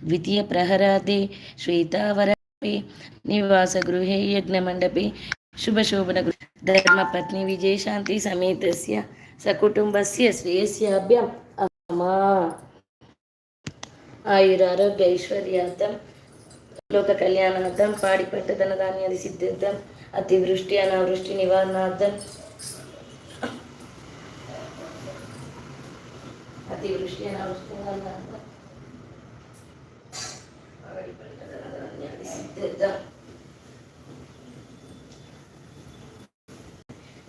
ద్వితీయ ప్రహరాదే శ్వేతావరపి నివాసగృహే యజ్ఞమండపే శుభశోభన ధర్మపత్ని విజయశాంతి సమేతస్య సకుటుంబస్య శ్రేయస్యాభ్యం అమ్మా ఆయురారోగ్య ఐశ్వర్యార్థం లోక కళ్యాణార్థం పాడి ధనధాన్యాది సిద్ధార్థం అతివృష్టి అనావృష్టి నివారణార్థం అతివృష్టి అనావృష్టి నివారణార్థం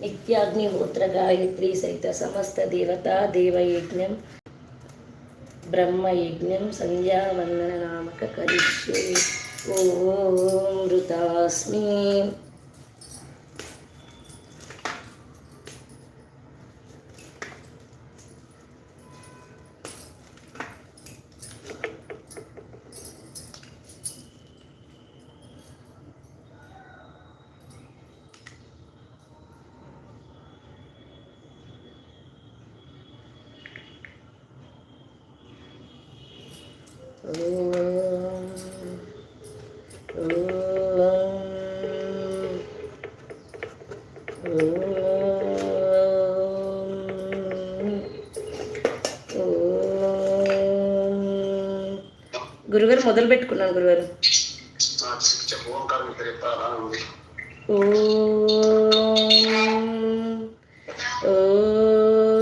నిత్యాగ్నిహోత్ర గాయత్రి సహిత సమస్త దేవతా దేవయజ్ఞం బ్రహ్మయజ్ఞం సంధ్యావందన నామక కరిష్యే. ఓం మృతాస్మి. గురుగారు మొదలు పెట్టుకున్నాను గురుగారు ఓ ఓంకారం ఇక్కడ చెప్తారా ఉంది ఓం ఓం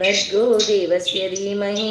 భర్గో దేవస్య ధీమహి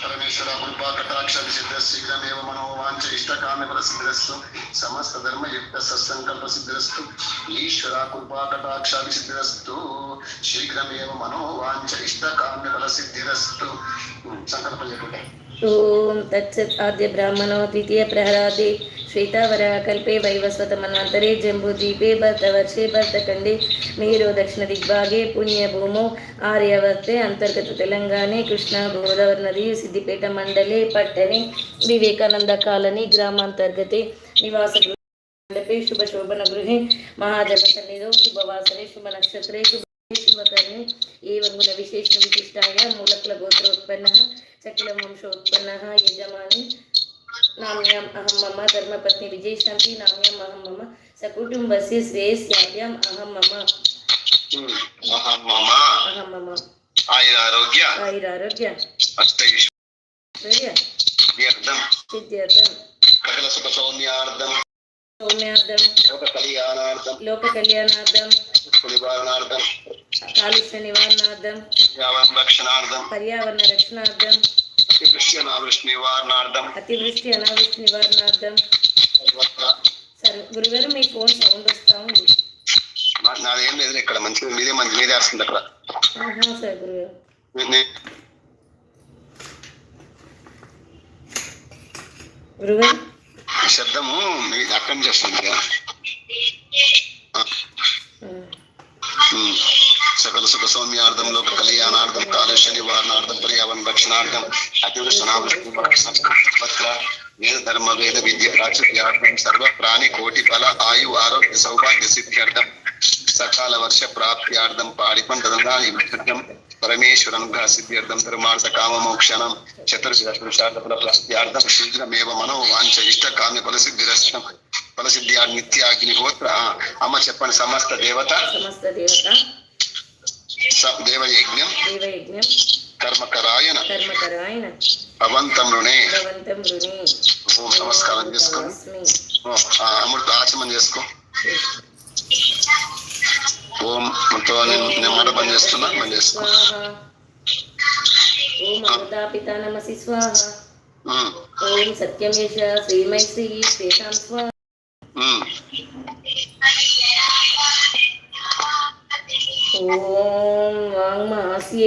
పరమేశ్వర కృపా కటాక్ష సిద్ధ శీఘ్రమేవ మనోవాంఛ ఇష్టకామ్య ఫల సిద్ధిరస్తు సమస్త ధర్మయుక్త సత్సంకల్ప సిద్ధిరస్తు ఈశ్వర కృపా కటాక్ష సిద్ధిరస్తు శీఘ్రమేవ మనోవాంఛ ఇష్టకామ్య ఫల సిద్ధిరస్తు. సంకల్పం చెప్పండి ఓం తత్సత్ ఆద్య బ్రాహ్మణో ద్వితీయ ప్రహరాది ప్రహ్లాదే శ్వేతావరः కల్పే వైవస్వతమన్వంతరే జంబూద్వీపే భరతవర్షే భరతఖండే మేరో దక్షిణ దిగ్భాగే పుణ్యభూమౌ ఆర్యవర్తే అంతర్గత తెలంగాణే కృష్ణా గోదావరి నది సిద్దిపేట మండలే పట్టణే వివేకానంద కాలనీ గ్రామాంతర్గతే నివాస మండపే శుభ శోభన గృహే మహాజన సన్నిధౌ శుభవాసరే శుభ నక్షత్రే శుభ శుభకర్ణే ఏవం గుణ విశేష విశిష్టాయ మూలకుల గోత్రోత్పన్న సకల వంశోత్పన్న యజమాని నామ్యాం అహం మమ ధర్మపత్ని విజయశాంతి నామ్యాం అహం మమ సకుటుంబస్య శ్రేయస్యాభ్యాం అహం మమ అహం మమ అహం మమ ఆయురారోగ్య ఆయురారోగ్య అష్టైశ్వర్య సిద్ధ్యార్థం సకల సుఖ సౌమ్యార్థం సౌమ్యార్థం లోక కళ్యాణార్థం లోక కళ్యాణార్థం నివారణార్థం కాలుష్య నివారణార్థం యావన్ రక్షణార్థం పర్యావరణ రక్షణార్థం కృష్ణనావృష్టి నివారణార్థం. అతివృష్టి అనావృష్టి నివారణార్థం. సరే గురుగారు మీ ఫోన్ సౌండ్ వస్తూ ఉంది. నాదేం లేదు ఇక్కడ మంచిగా మీదే మంచి మీదే వస్తుంది అక్కడ. సరే గురుగారు. గురుగారు? శబ్దము మీ అక్కడి నుంచి వస్తుంది కదా ఆ, ఆ. ఉమ్. సకల సుఖ సౌమ్యార్థం లోక కళ్యాణార్థం కాలుష్య నివారణార్థం పర్యావరణ రక్షణార్థం అతివృష్ణావృష్టి వక్ర వేద ధర్మ వేద విద్య ప్రాచుర్యార్థం సర్వ ప్రాణి కోటి బల ఆయు ఆరోగ్య సౌభాగ్య సిద్ధ్యర్థం సకాల వర్ష ప్రాప్త్యార్థం పాడి పంటదాని విద్ధం పరమేశ్వర అనుగ్రహ సిద్ధ్యర్థం ధర్మార్థ కామ మోక్షణం చతుర్శుషార్థ ఫల ప్రాప్త్యార్థం శీఘ్రమేవ మనో వాంఛ ఇష్ట కామ్య ఫల సిద్ధిరష్టం ఫల సిద్ధి నిత్య అగ్నిహోత్ర అమ్మ చెప్పండి సమస్త దేవత దేవయజ్ఞం కర్మకరాయణ కర్మకరాయణ భవంతం రుణే భవంతం రుణి ఓం నమస్కారం. చేసుకో అమృత ఆచమనం చేసుకో. ఓం నేను మాట పని చేస్తున్నా పని చేసుకో. ఓం అమృతా పితా నమసి స్వాహ. ఉమ్, ఓం సత్యం యశ శ్రీమై శ్రీ శ్వేతాం స్వాహ. ఉమ్. ఓం వాంగ్మాస్యే